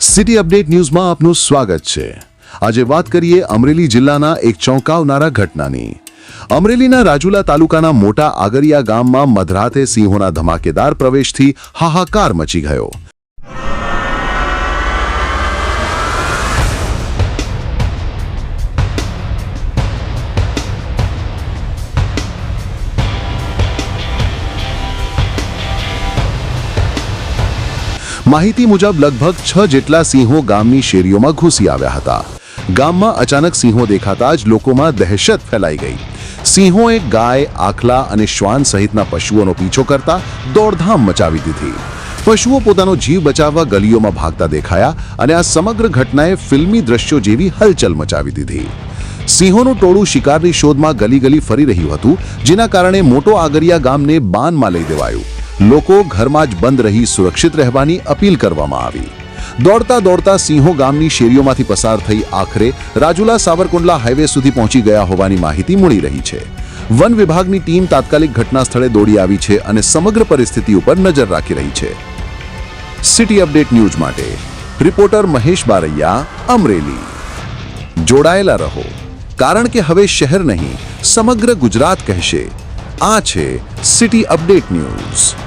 City update ન્યૂઝમાં આપનું સ્વાગત છે. આજે વાત કરીએ અમરેલી જિલ્લાના એક ચોંકાવનારા ઘટનાની. અમરેલીના રાજુલા તાલુકાના મોટા આગરિયા ગામમાં મધરાતે સિંહોના ધમાકેદાર પ્રવેશથી હાહાકાર મચી ગયો. માહિતી મુજબ લગભગ છ જેટલા સિંહો ગામની શેરીઓમાં ઘૂસી આવ્યા હતા. ગામમાં અચાનક સિંહો દેખાતા જ લોકોમાં દહેશત ફેલાઈ ગઈ. સિંહોએ ગાય, આખલા અને શ્વાન સહિતના પશુઓનો પીછો કરતા દોડધામ મચાવી દીધી. પશુઓ પોતાનો જીવ બચાવવા ગલીઓમાં ભાગતા દેખાયા અને આ સમગ્ર ઘટનાએ ફિલ્મી દ્રશ્યો જેવી હલચલ મચાવી દીધી. સિંહોનું ટોળું શિકારની શોધમાં ગલી ગલી ફરી રહ્યું હતું, જેના કારણે મોટો આગરિયા ગામને બાનમાં લઈ દેવાયું. લોકો ઘરમાં જ બંધ રહી સુરક્ષિત રહેવાની અપીલ કરવામાં આવી. દોડતા દોડતા સિંહો ગામની શેરીઓમાંથી પસાર થઈ આખરે રાજુલા સાવરકુંડલા હાઈવે સુધી પહોંચી ગયા હોવાની માહિતી મળી રહી છે. વન વિભાગની ટીમ તાત્કાલિક ઘટના સ્થળે દોડી આવી છે અને સમગ્ર પરિસ્થિતિ ઉપર નજર રાખી રહી છે. સિટી અપડેટ ન્યૂઝ માટે રિપોર્ટર મહેશ બારૈયા, અમરેલી. જોડાયેલા રહો. કારણ કે હવે શહેર નહીં, સમગ્ર ગુજરાત કહેશે. આ છે સિટી અપડેટ ન્યૂઝ.